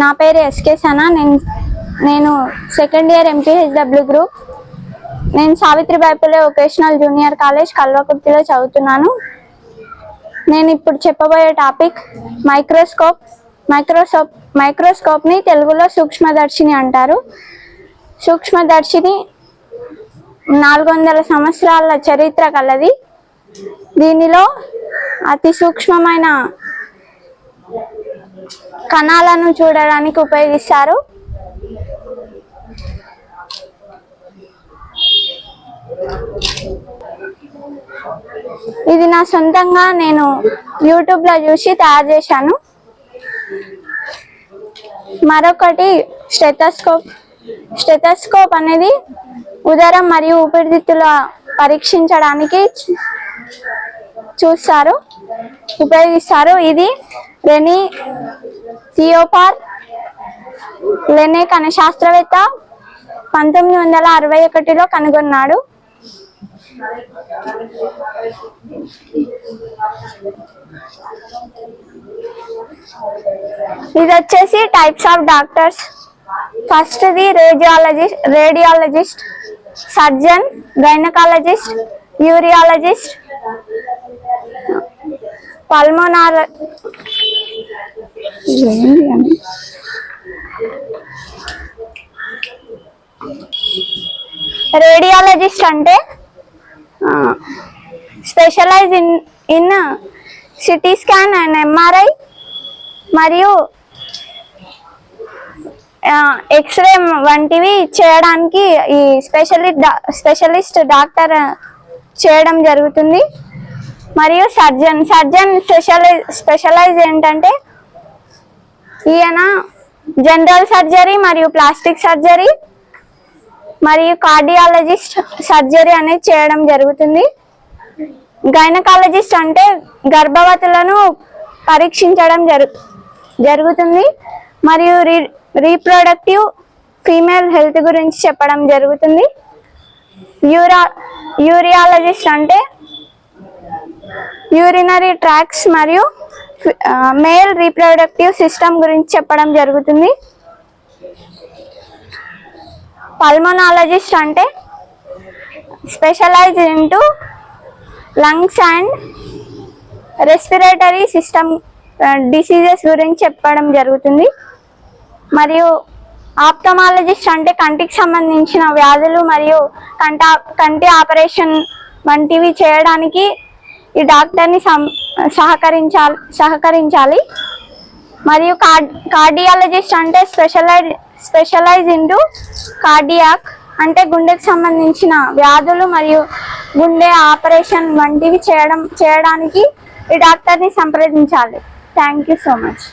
నా పేరు ఎస్కే సనా. నేను నేను సెకండ్ ఇయర్ ఎంపీహెచ్డబ్ల్యూ గ్రూప్ నేను Savitribai Phule vocational junior college కల్వకుర్తిలో చదువుతున్నాను. నేను ఇప్పుడు చెప్పబోయే టాపిక్ మైక్రోస్కోప్ మైక్రోస్కోప్ మైక్రోస్కోప్ని తెలుగులో సూక్ష్మదర్శిని అంటారు. సూక్ష్మదర్శిని నాలుగు వందల సంవత్సరాల చరిత్ర కలది. దీనిలో అతి సూక్ష్మమైన కణాలను చూడడానికి ఉపయోగిస్తారు. ఇది నా సొంతంగా నేను యూట్యూబ్లో చూసి తయారు చేశాను. మరొకటి స్టెథోస్కోప్. స్టెథోస్కోప్ అనేది ఉదరం మరియు ఊపిరితిత్తుల పరీక్షించడానికి చూస్తారు ఉపయోగిస్తారు. ఇది లెని థియోపార్ లెనేక్ అనే శాస్త్రవేత్త పంతొమ్మిది వందల అరవై ఒకటిలో కనుగొన్నాడు. ఇది వచ్చేసి types of doctors first the radiologist radiologist surgeon gynaecologist urologist pulmonary radiologist అంటే? Specialise in in CT scan and MRI మరియు ఎక్స్రే వంటివి చేయడానికి ఈ స్పెషలిస్ట్ స్పెషలిస్ట్ డాక్టర్ చేయడం జరుగుతుంది. మరియు సర్జన్ సర్జన్ స్పెషలైజ్ స్పెషలైజ్ ఏంటంటే ఈయన జనరల్ సర్జరీ మరియు ప్లాస్టిక్ సర్జరీ మరియు కార్డియాలజిస్ట్ సర్జరీ అనేది చేయడం జరుగుతుంది. గైనకాలజిస్ట్ అంటే గర్భవతులను పరీక్షించడం జరు జరుగుతుంది. మరియు రీ రీప్రొడక్టివ్ ఫీమేల్ హెల్త్ గురించి చెప్పడం జరుగుతుంది. యూరా యూరియాలజిస్ట్ అంటే యూరినరీ ట్రాక్స్ మరియు మేల్ రీప్రొడక్టివ్ సిస్టమ్ గురించి చెప్పడం జరుగుతుంది. పల్మనాలజిస్ట్ అంటే specialise into lungs and respiratory system diseases గురించి చెప్పడం జరుగుతుంది. మరియు ఆప్టమాలజిస్ట్ అంటే కంటికి సంబంధించిన వ్యాధులు మరియు కంట కంటి ఆపరేషన్ వంటివి చేయడానికి ఈ డాక్టర్ని సం సహకరించాలి సహకరించాలి. మరియు కార్డ్ కార్డియాలజిస్ట్ అంటే స్పెషలైజ్ స్పెషలైజ్ ఇంటూ కార్డియాక్ అంటే గుండెకు సంబంధించిన వ్యాధులు మరియు గుండె ఆపరేషన్ వంటివి చేయడం చేయడానికి ఈ డాక్టర్ని సంప్రదించాలి. Thank you so much.